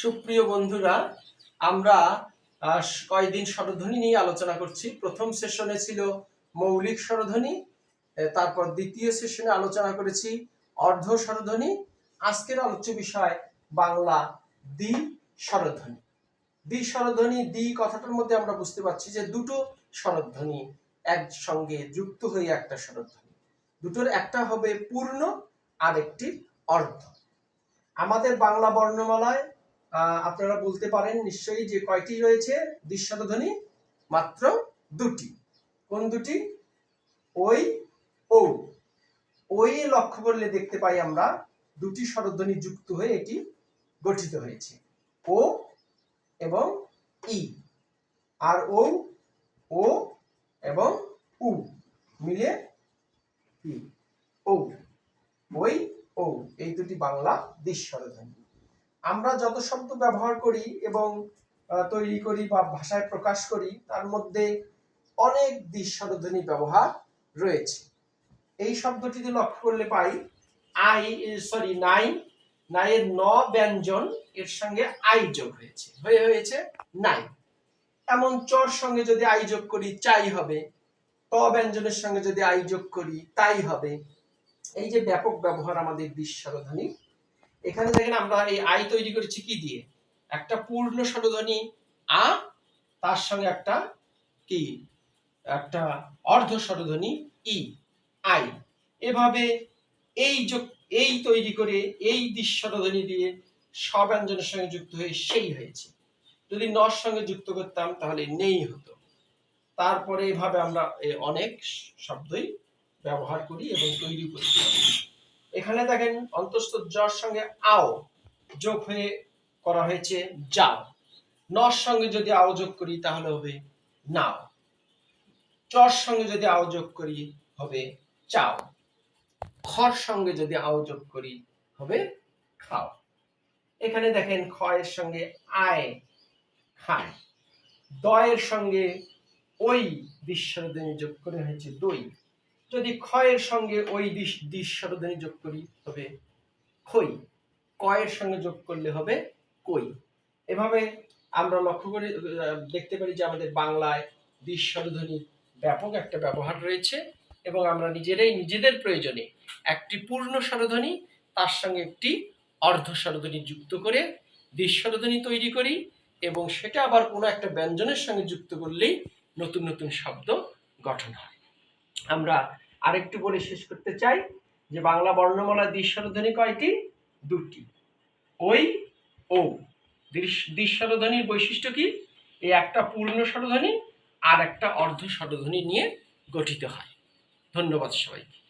সুপ্রিয় বন্ধুরা, আমরা কয়েকদিন স্বরধ্বনি নিয়ে আলোচনা করছি। প্রথম সেশনে ছিল মৌলিক স্বরধ্বনি তারপর দ্বিতীয় সেশনে আলোচনা করেছি অর্ধ স্বরধ্বনি। আজকের আলোচ্য বিষয় বাংলা দ্বি স্বরধ্বনি। দ্বি স্বরধ্বনি, দ্বি কথাটার মধ্যে আমরা বুঝতে পারছি যে দুটো স্বরধ্বনি একসঙ্গে যুক্ত হয়ে একটা স্বরধ্বনি। দুটোর একটা হবে পূর্ণ আর একটি অর্ধ। আমাদের বাংলা বর্ণমালায় আপনারা বলতে পারেন নিশ্চয়ই যে কয়টি রয়েছে? দৃশ্যধ্বনি মাত্র দুটি। কোন দুটি? ওই, ও। ওই লক্ষ্য করলে দেখতে পাই আমরা দুটি স্বরধ্বনি যুক্ত হয়ে এটি গঠিত হয়েছে। ও এবং ই। আর ও ও এবং উ মিলে ই। ও, ওই, ও। এই দুটি বাংলা দৃশ্যধ্বনি আমরা যত শব্দ ব্যবহার করি এবং তৈরি করি বা ভাষায় প্রকাশ করি, তার মধ্যে অনেক দৃশ্যধ্বনি ব্যবহার রয়েছে। এই শব্দটিতে লক্ষ্য করলে পাই, আই, সরি, নাই, নাইয়ের ন ব্যঞ্জন এর সঙ্গে আই যোগ হয়েছে। হয়ে হয়েছে নাই। এমন চর সঙ্গে যদি আই যোগ করি, চাই হবে। ত ব্যঞ্জনের সঙ্গে যদি আই যোগ করি, তাই হবে। এই যে ব্যাপক ব্যবহার আমাদের বিশ্বরধ্বনি এখানে দেখেন আমরা এই আই তৈরি করেছি কি দিয়ে? একটা পূর্ণ স্বরধ্বনি আ, তার সঙ্গে একটা কি? একটা অর্ধ স্বরধ্বনি ই, আই। এভাবে এই যোগ এই তৈরি করে এই দৃশ্যধ্বনি দিয়ে স্বব্যঞ্জনের সঙ্গে যুক্ত হয়ে সেই হয়েছে। যদি নর সঙ্গে যুক্ত করতাম, তাহলে নেই হতো। তারপরে এভাবে আমরা অনেক শব্দই ব্যবহার করি এবং তৈরি করি। এখানে দেখেন অন্তস্থ জর সঙ্গে আও যোগ হয়ে করা হয়েছে যাও। নর সঙ্গে যদি আও যোগ করি তাহলে হবে নাও। চর সঙ্গে যদি আও যোগ করি হবে চাও। খর সঙ্গে যদি আও যোগ করি হবে খাও। এখানে দেখেন খ এর সঙ্গে আয়, খায়। দয়ের সঙ্গে ওই বিশ্বরোধনী যোগ করে হয়েছে দই। যদি ক্ষয়ের সঙ্গে ওই দৃশ্যরোধনী যোগ করি হবে খই কয়ের সঙ্গে যোগ করলে হবে কই। এভাবে আমরা লক্ষ্য করি, দেখতে পারি যে আমাদের বাংলায় দৃশ্যরোধনীর ব্যাপক একটা ব্যবহার রয়েছে এবং আমরা নিজেরাই নিজেদের প্রয়োজনে একটি পূর্ণ স্বরধ্বনি তার সঙ্গে একটি অর্ধ স্বরধ্বনি যুক্ত করে দৃশ্যরোধনী তৈরি করি এবং সেটা আবার কোনো একটা ব্যঞ্জনের সঙ্গে যুক্ত করলেই নতুন নতুন শব্দ গঠন হয়। আমরা আরেকটু বলে শেষ করতে চাই যে বাংলা বর্ণমালা দৃশ্যরধ্বনি কয়টি? দুটি। ওই ও। দৃশ- দৃশ্যরধ্বনির বৈশিষ্ট্য কি? এই একটা পূর্ণ স্বরধ্বনি আর একটা অর্ধ স্বরধ্বনি নিয়ে গঠিত হয়। ধন্যবাদ সবাইকে।